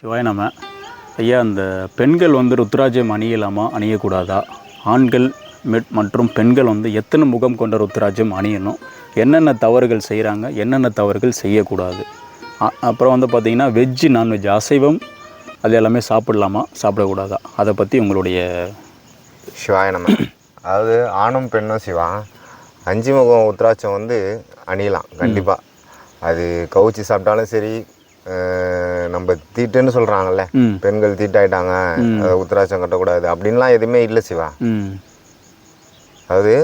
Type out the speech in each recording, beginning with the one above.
சிவாய நம்ம ஐயா இந்த பெண்கள் வந்து ருத்ராஜம் அணியலாமா அணியக்கூடாதா? ஆண்கள் மெட் மற்றும் பெண்கள் வந்து எத்தனை முகம் கொண்ட ருத்ராஜம் அணியணும் என்னென்ன தவறுகள் செய்கிறாங்க என்னென்ன தவறுகள் செய்யக்கூடாது? அப்புறம் வந்து பார்த்திங்கன்னா வெஜ்ஜு நான்வெஜ் அசைவம் அது எல்லாமே சாப்பிடலாமா சாப்பிடக்கூடாதா? அதை பற்றி உங்களுடைய சிவாய நம்ம அதாவது ஆணும் பெண்ணும் சிவா. அஞ்சு முகம் உத்ராட்சம் வந்து அணியலாம் கண்டிப்பாக அது கவுச்சி சாப்பிட்டாலும் சரி நம்ம தீட்டுன்னு சொல்கிறாங்கல்ல ம். பெண்கள் தீட்டாயிட்டாங்க. அதை உத்ராட்சம் கட்டக்கூடாது. அப்படின்லாம் எதுவுமே இல்லை சிவா. அதாவது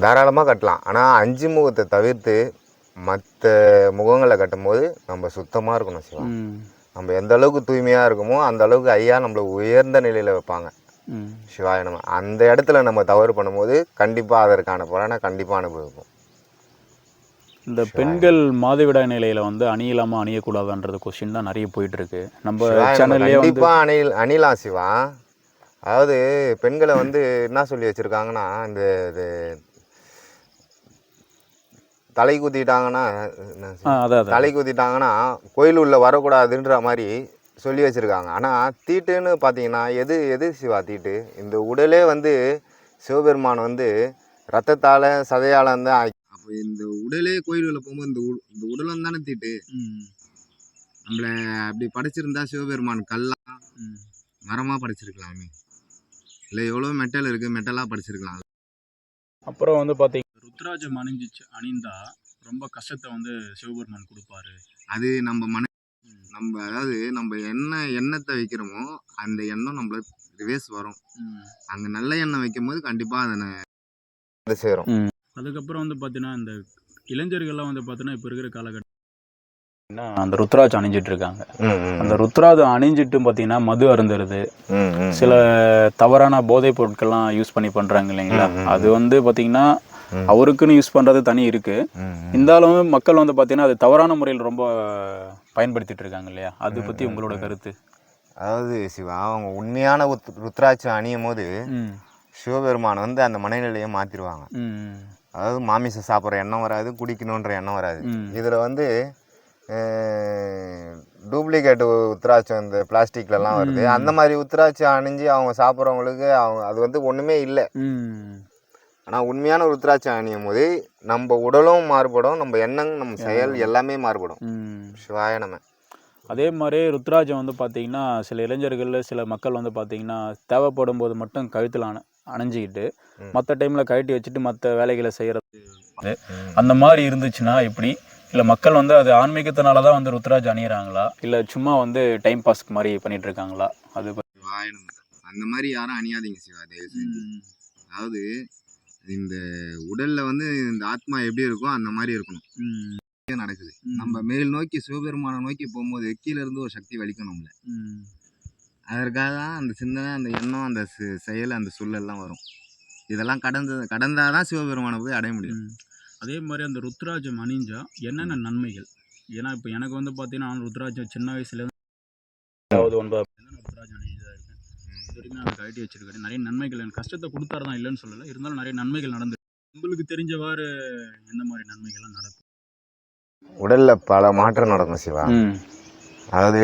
தாராளமாக கட்டலாம். ஆனால் அஞ்சு முகத்தை தவிர்த்து மற்ற முகங்களை கட்டும்போது நம்ம சுத்தமாக இருக்கணும் சிவா. நம்ம எந்த அளவுக்கு தூய்மையாக இருக்குமோ அந்த அளவுக்கு ஐயா நம்மளை உயர்ந்த நிலையில் வைப்பாங்க. சிவாய நம்ம அந்த இடத்துல நம்ம தவறு பண்ணும்போது கண்டிப்பாக அதற்கான பலனை கண்டிப்பாக அனுபவிப்போம். இந்த பெண்கள் மாதவிடாய் நிலையில் வந்து அணியலாமா அணியக்கூடாதான்றது கொஸ்டின் தான் நிறைய போயிட்டு இருக்கு நம்ம சேனல்லே கண்டிப்பாக அணில் அணிலாம் சிவா. அதாவது பெண்களை வந்து என்ன சொல்லி வச்சுருக்காங்கன்னா இந்த இது தலை குத்திட்டாங்கன்னா தலை குத்திட்டாங்கன்னா கோயில் உள்ள வரக்கூடாதுன்ற மாதிரி சொல்லி வச்சுருக்காங்க. ஆனால் தீட்டுன்னு பார்த்தீங்கன்னா எது எது சிவா தீட்டு? இந்த உடலே வந்து சிவபெருமான் வந்து ரத்தத்தால் சதையால் அப்போ இந்த உடலே கோயில் உள்ள போகும்போது இந்த உ- இந்த உடலம் தானே தீட்டு. ம். நம்மளை அப்படி படைச்சிருந்தா சிவபெருமான் கல்லா ம். மரமாக படைச்சிருக்கலாமே. இல்லை எவ்வளோ மெட்டல் இருக்குது மெட்டலாக படைச்சிருக்கலாம். அப்புறம் வந்து பார்த்தீங்கன்னா ருத்ராஜம் அணிஞ்சிச்சு அணிந்தா ரொம்ப கஷ்டத்தை வந்து சிவபெருமான் கொடுப்பாரு. அது நம்ம மன நம்ம அதாவது நம்ம என்ன எண்ணத்தை வைக்கிறோமோ அந்த எண்ணம் நம்மள ரிவேஸ் வரும். அங்கே நல்ல எண்ணெய் வைக்கும் போது கண்டிப்பாக அதனை வந்து சேரும். அதுக்கப்புறம் வந்து பார்த்தீங்கன்னா இந்த இளைஞர்கள்லாம் வந்து பார்த்தீங்கன்னா இப்போ இருக்கிற காலகட்டம். அந்த ருத்ராஜ் அணிஞ்சிட்டு இருக்காங்க. அந்த ருத்ராஜம் அணிஞ்சிட்டு பார்த்தீங்கன்னா மது அருந்துறது சில தவறான போதைப் பொருட்கள்லாம் யூஸ் பண்ணி பண்றாங்க இல்லைங்களா? அது வந்து பார்த்தீங்கன்னா. அவருக்குன்னு யூஸ் பண்றது தனி இருக்கு. இருந்தாலும் மக்கள் வந்து பார்த்தீங்கன்னா அது தவறான முறையில் ரொம்ப பயன்படுத்திட்டு இருக்காங்க இல்லையா? அது பத்தி உங்களோட கருத்து. அதாவது சிவா அவங்க உண்மையான ருத்ராட்சம் அணியும் போது ம். சிவபெருமான் வந்து அந்த மனநிலையை மாற்றிடுவாங்க ம். அதாவது மாமிசம் சாப்பிட்ற எண்ணம் வராது குடிக்கணுன்ற எண்ணம் வராது. இதில் வந்து டூப்ளிகேட் உத்ராட்சம் இந்த பிளாஸ்டிக்லலாம் வருது. அந்த மாதிரி உத்ராட்சம் அணிஞ்சு அவங்க சாப்பிட்றவங்களுக்கு அவங்க அது வந்து ஒன்றுமே இல்லை. ஆனால் உண்மையான ருத்ராட்சம் அணியும் போது நம்ம உடலும் மாறுபடும் நம்ம எண்ணம் நம்ம செயல் எல்லாமே மாறுபடும். சிவாய நம்ம அதே மாதிரி ருத்ராஜம் வந்து பார்த்தீங்கன்னா சில இளைஞர்கள் சில மக்கள் வந்து பார்த்தீங்கன்னா தேவைப்படும் போது மட்டும் கழுத்தில் அண அணைஞ்சிக்கிட்டு. மற்ற டைமில் கழட்டி வச்சுட்டு மற்ற வேலைகளை செய்கிறது அந்த மாதிரி இருந்துச்சுன்னா எப்படி? இல்லை மக்கள் வந்து அது ஆன்மீகத்தினால தான் வந்து ருத்ராஜ் அணியிறாங்களா? இல்லை சும்மா வந்து டைம் பாஸ்க்கு மாதிரி பண்ணிட்டு இருக்காங்களா? அது அந்த மாதிரி யாரும் அணியாதீங்க சிவா தயவு செஞ்சு. அதாவது இந்த உடல்ல வந்து இந்த ஆத்மா எப்படி இருக்கோ அந்த மாதிரி இருக்கணும். நடக்குது? நம்ம மேல் நோக்கி சிவபெருமானை நோக்கி போகும்போது கீழ இருந்து ஒரு சக்தி வலிக்கணும்ல ம், அதற்காக தான் அந்த சிந்தனை அந்த எண்ணம் அந்த செயல் அந்த சொல்லெல்லாம் வரும். இதெல்லாம் கடந்து கடந்தாதான் சிவபெருமானை போய் அடைய முடியும். அதே மாதிரி அந்த ருத்ராஜம் அணிஞ்சா என்னென்ன நன்மைகள்? ஏன்னா இப்போ எனக்கு வந்து பார்த்தீங்கன்னா நான் ருத்ராஜம் சின்ன வயசுலேருந்து ஒன்பது ருத்ராஜம் அணிஞ்சதாக இருக்கேன். இது வரைக்கும் நான் கழட்டி வச்சிருக்கேன். நிறைய நன்மைகள் எனக்கு கஷ்டத்தை கொடுத்தாரு தான் இல்லைன்னு சொல்லலை. இருந்தாலும் நிறைய நன்மைகள் நடந்து உங்களுக்கு தெரிஞ்சவாறு எந்த மாதிரி நன்மைகள்லாம் நடக்கும்? உடல்ல பல மாற்றம் நடக்கும் சிவா. அதாவது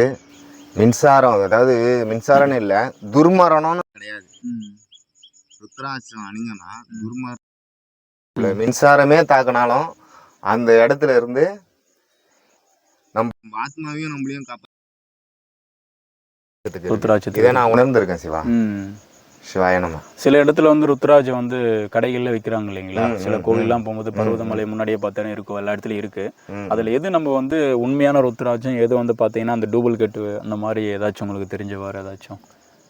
மின்சாரம் அதாவது மின்சாரம்னு இல்லை துர்மரணம்னு கிடையாது. ருத்ராட்சம் அணிங்கன்னா துர்மரணம் இல்ல, மின்சாரமே தாக்கினாலும் அந்த இடத்துல இருந்து நம்ம ஆத்மாவையும் நம்மளையும் காப்பாற்றுறதுக்கு இதை நான் உணர்ந்திருக்கேன் சிவா. ம் சிவாய நம்ம சில இடத்துல வந்து ருத்ராஜம் வந்து கடைகளில் விற்கிறாங்க இல்லைங்களா? சில கோவில்லாம் போகும்போது பருவதமலை முன்னாடியே பார்த்தேன்னு இருக்கும் எல்லா இடத்துலையும் இருக்கு. அதில் எது நம்ம வந்து உண்மையான ருத்ராஜம் எது வந்து பார்த்தீங்கன்னா அந்த டூப்ளிகேட் அந்த மாதிரி ஏதாச்சும் உங்களுக்கு தெரிஞ்சவாறு ஏதாச்சும்?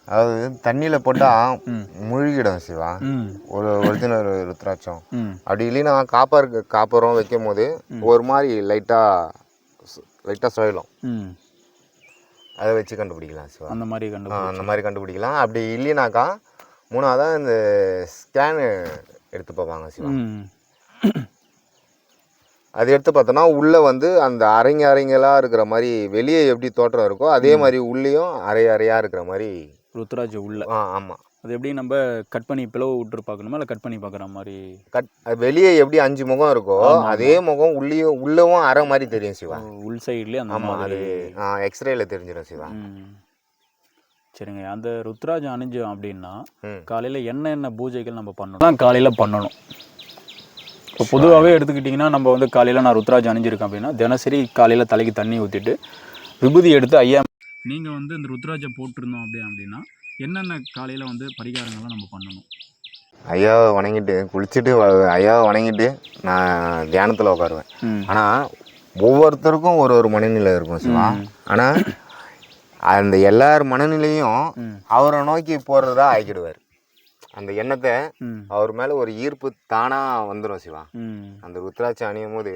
அதாவது தண்ணியில போட்டா ம். முழுகிடும் சிவா. ஒரு ஒரிஜினல் ருத்ராட்சம். அப்படி இல்லைன்னா காப்பர் காப்பரும் வைக்கும் போது ஒரு மாதிரி லைட்டா லைட்டா சுழலும். ம். அதை வச்சு கண்டுபிடிக்கலாம் சிவா. அந்த மாதிரி ஆ, கண்டு அந்த மாதிரி கண்டுபிடிக்கலாம். அப்படி இல்லைனாக்கா மூணாவதாக இந்த ஸ்கேனு எடுத்து பார்ப்பாங்க சிவா. அது எடுத்து பார்த்தோன்னா உள்ளே வந்து அந்த அரைங்க அரைங்கலாக இருக்கிற மாதிரி வெளியே எப்படி தோற்றம் இருக்கோ அதே மாதிரி உள்ளேயும் அரை அறையாக இருக்கிற மாதிரி ருத்ராஜ் உள்ள. ஆ ஆமாம் அது எப்படி நம்ம கட் பண்ணி பிளவு விட்டு பார்க்கணுமா? இல்லை கட் பண்ணி பார்க்குற மாதிரி? கட் வெளியே எப்படி அஞ்சு முகம் இருக்கோ அதே முகம் உள்ளேயும் உள்ளவும் அரை மாதிரி தெரியும் சிவா. உள் சைட்லேயே அந்த ஆமாம் அது எக்ஸ்ரேல தெரிஞ்சிடும் சிவா. சரிங்க அந்த ருத்ராஜம் அணிஞ்சோம் அப்படின்னா காலையில் என்னென்ன பூஜைகள் நம்ம பண்ணணும்? காலையில் பண்ணணும். இப்போ பொதுவாகவே எடுத்துக்கிட்டிங்கன்னா நம்ம வந்து காலையில் நான் ருத்ராஜம் அணிஞ்சிருக்கேன் அப்படின்னா தினசரி காலையில் தலைக்கு தண்ணி ஊற்றிட்டு விபூதி எடுத்து ஐயா நீங்கள் வந்து இந்த ருத்ராஜம் போட்டிருந்தோம் அப்படி அப்படின்னா என்னென்ன காலையில் வந்து பரிகாரங்கள்லாம் நம்ம பண்ணணும்? ஐயாவை வணங்கிட்டு குளிச்சுட்டு ஐயாவை வணங்கிட்டு நான் தியானத்தில் உட்காருவேன் ஆனால் ஒவ்வொருத்தருக்கும் ஒரு ஒரு மனநிலை இருக்கும் சிவா. ஆனால் அந்த எல்லார் மனநிலையும் அவரை நோக்கி போகிறதா ஆக்கிடுவார். அந்த எண்ணத்தை அவர் மேலே ஒரு ஈர்ப்பு தானாக வந்துடும் சிவா. அந்த ருத்ராட்சி அணியும் போது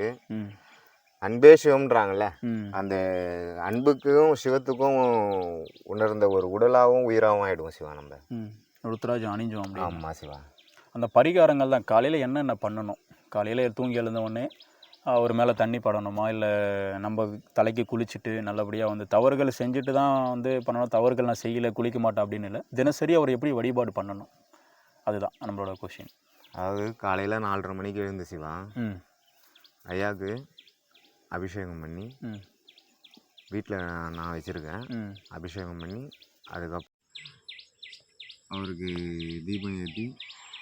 அன்பே சிவம்ன்றாங்கல்ல. அந்த அன்புக்கும் சிவத்துக்கும் உணர்ந்த ஒரு உடலாகவும் உயிராகவும் ஆயிடுவோம் சிவா நம்ம. ம். ருத்ராஜம் அணிஞ்சோம் அப்படின்னா. ஆமாம் சிவா. அந்த பரிகாரங்கள் தான். காலையில் என்னென்ன பண்ணணும்? காலையில் தூங்கி எழுந்த உடனே அவர் மேலே தண்ணி படணுமா? இல்லை நம்ம தலைக்கு குளிச்சுட்டு நல்லபடியாக வந்து தவறுகள் செஞ்சுட்டு தான் வந்து பண்ணணும். தவறுகள் நான் செய்யலை குளிக்க மாட்டேன் அப்படின்னு இல்லை. தினசரி அவர் எப்படி வழிபாடு பண்ணணும்? அதுதான் நம்மளோட கொஷின் அதாவது காலையில் நாலரை மணிக்கு எழுந்து சிவா. ஐயாவுக்கு அபிஷேகம் பண்ணி வீட்டில் நான் வச்சுருக்கேன். அபிஷேகம் பண்ணி அதுக்கப்புறம் அவருக்கு தீபம் ஏற்றி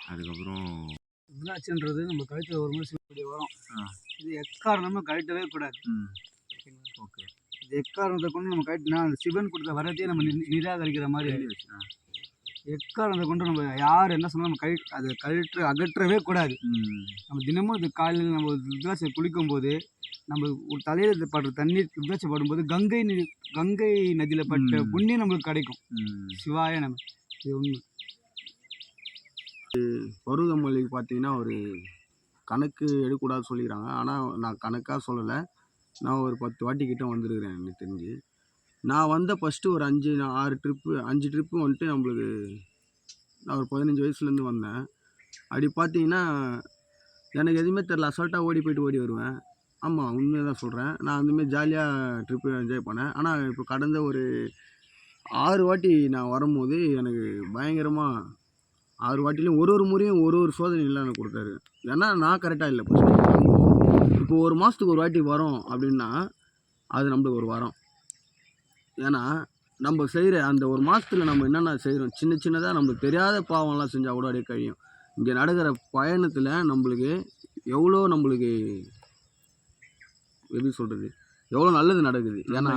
அதுக்கப்புறம் ருத்ராட்சன்றது நம்ம கழுத்தில் ஒரு மாதிரி சிவனுடைய வரும். இது எக்காரணமும் கழட்டவே கூடாது. ம். ஓகே இது எக்காரணத்தை கொண்டு நம்ம கழட்டினா அந்த சிவன் கொடுத்த வரத்தையே நம்ம நி- நிராகரிக்கிற மாதிரி ஆயிடும். எக்காரணத்தை கொண்டு நம்ம யார் என்ன சொன்னாலும் நம்ம கழி அதை கழற்று அகற்றவே கூடாது. நம்ம தினமும் இது காலையில் நம்ம ருத்ராட்சை குளிக்கும் போது நம்ம ஒரு தலையில் படுற தண்ணீர் ருத்ராட்சை படும்போது கங்கை நதி கங்கை நதியில் பட்ட. புண்ணியம் நம்மளுக்கு கிடைக்கும். சிவாய நம்ம இது உண்மை. பருவதமல்லிக்கு பார்த்தீங்கன்னா ஒரு கணக்கு எடுக்கக்கூடாது சொல்லிக்கிறாங்க. ஆனால் நான் கணக்காக சொல்லலை. நான் ஒரு பத்து வாட்டி கிட்ட வந்திருக்கிறேன் எனக்கு தெரிஞ்சு. நான் வந்த ஃபஸ்ட்டு ஒரு அஞ்சு நான் ஆறு ட்ரிப்பு அஞ்சு ட்ரிப்பு வந்துட்டு நம்மளுக்கு நான் ஒரு பதினஞ்சு வயசுலேருந்து வந்தேன். அப்படி பார்த்தீங்கன்னா எனக்கு எதுவுமே தெரில அசால்ட்டாக ஓடி போயிட்டு ஓடி வருவேன். ஆமாம் உண்மையை தான் சொல்கிறேன் நான் அந்தமாரி ஜாலியாக ட்ரிப்பு என்ஜாய் பண்ணேன். ஆனால் இப்போ கடந்த ஒரு ஆறு வாட்டி நான் வரும்போது எனக்கு பயங்கரமாக ஆறு வாட்டிலையும் ஒரு ஒரு முறையும் ஒரு ஒரு சோதனைகள் எனக்கு கொடுத்தாரு. ஏன்னா நான் கரெக்டாக இல்லை. இப்போ ஒரு மாதத்துக்கு ஒரு வாட்டி வரோம் அப்படின்னா அது நம்மளுக்கு ஒரு வரம். ஏன்னா நம்ம செய்கிற அந்த ஒரு மாதத்துல நம்ம என்னென்ன செய்கிறோம் சின்ன சின்னதாக நம்மளுக்கு தெரியாத பாவம்லாம் செஞ்சால் கூட அப்படியே கழியும். இங்கே நடக்கிற பயணத்தில் நம்மளுக்கு எவ்வளோ நம்மளுக்கு எப்படி சொல்கிறது எவ்வளோ நல்லது நடக்குது. ஏன்னா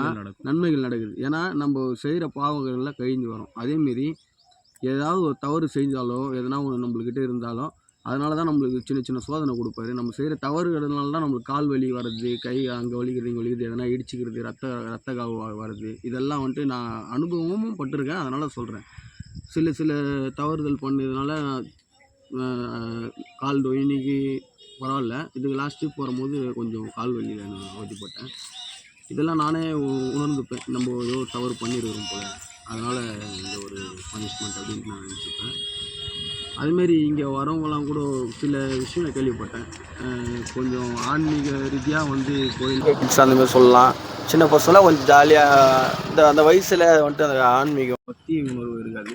நன்மைகள் நடக்குது. ஏன்னா நம்ம செய்கிற பாவங்கள்லாம் கழிஞ்சு வரும். அதேமாரி ஏதாவது ஒரு தவறு செஞ்சாலோ எதனா ஒன்று நம்மளுக்கிட்ட இருந்தாலும் அதனால தான் நம்மளுக்கு சின்ன சின்ன சோதனை கொடுப்பாரு. நம்ம செய்கிற தவறுகள்னால தான் நம்மளுக்கு கால் வலி வர்றது கை அங்கே வலிக்கிறது இங்கே வலிக்கிறது எதனா இடிச்சிக்கிறது ரத்த ரத்த காவு வ- வருது. இதெல்லாம் வந்துட்டு நான் அனுபவமும் பட்டிருக்கேன். அதனால் சொல்கிறேன் சில சில தவறுதல் பண்ணதுனால கால் இன்னைக்கு பரவாயில்ல. இதுக்கு லாஸ்ட்டு போகும்போது கொஞ்சம் கால் வலியில் நான் அவதிப்பட்டேன். இதெல்லாம் நானே உணர்ந்துப்பேன். நம்ம ஏதோ தவறு பண்ணியிருக்கிறோம் போல. அதனால் இந்த ஒரு பனிஷ்மெண்ட் அப்படின்ட்டு நான் நினச்சிப்பேன். அதுமாரி இங்கே வரவங்கலாம் கூட சில விஷயம் கேள்விப்பட்டேன். கொஞ்சம் ஆன்மீக ரீதியாக வந்து கோயில் கிட்ஸ் அந்த மாதிரி சொல்லலாம். சின்ன பசங்களாம் கொஞ்சம் ஜாலியாக இந்த அந்த வயசில் வந்துட்டு அந்த ஆன்மீகம். பற்றி உணர்வு இருக்காது.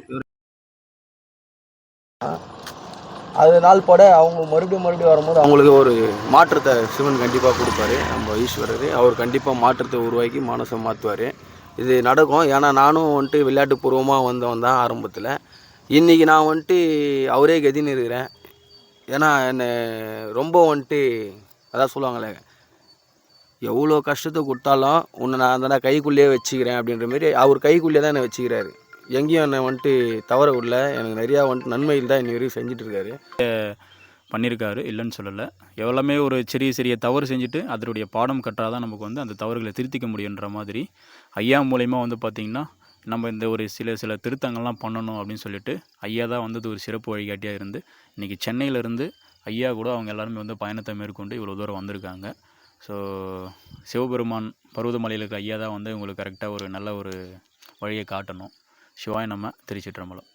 அது நாள் பட அவங்க மறுபடியும் மறுபடியும் வரும்போது அவங்களுக்கு ஒரு மாற்றத்தை சிவன் கண்டிப்பாக கொடுப்பாரு. நம்ம ஈஸ்வரர் அவர் கண்டிப்பாக மாற்றத்தை உருவாக்கி மனசை மாற்றுவார் இது நடக்கும். ஏன்னா நானும் வந்துட்டு விளையாட்டு பூர்வமாக வந்தவன் தான் ஆரம்பத்தில். இன்றைக்கி நான் வந்துட்டு அவரே கதின்னு இருக்கிறேன். ஏன்னா என்னை ரொம்ப வந்துட்டு அதான் சொல்லுவாங்களே எவ்வளோ கஷ்டத்தை கொடுத்தாலும் உன்னை நான் தானே கைக்குள்ளேயே வச்சுக்கிறேன் அப்படின்ற மாரி அவர் கைக்குள்ளேயே தான் என்னை வச்சுக்கிறாரு. எங்கேயும் என்னை வந்துட்டு தவற விடல. எனக்கு நிறையா வந்துட்டு நன்மைகள் தான் இன்னி வரைக்கும் செஞ்சிட்ருக்காரு. பண்ணியிருக்காரு இல்லைன்னு சொல்லலை. எவ்வளோமே ஒரு சிறிய சிறிய தவறு செஞ்சுட்டு அதனுடைய பாடம் கற்றாதான் நமக்கு வந்து அந்த தவறுகளை திருத்திக்க முடியுன்ற மாதிரி ஐயா மூலயமா வந்து பார்த்திங்கன்னா நம்ம இந்த ஒரு சில சில திருத்தங்கள்லாம் பண்ணணும் அப்படின்னு சொல்லிட்டு ஐயா தான் வந்தது ஒரு சிறப்பு வழிகாட்டியாக இருந்து இன்றைக்கி சென்னையிலேருந்து ஐயா கூட அவங்க எல்லாருமே வந்து பயணத்தை மேற்கொண்டு இவ்வளோ தூரம் வந்திருக்காங்க. ஸோ சிவபெருமான் பருவதமலையில் இருக்க ஐயா தான் வந்து உங்களுக்கு கரெக்டாக ஒரு நல்ல ஒரு வழியை காட்டணும். சிவாய் நம்ம திருச்சிற்றம்பலம்.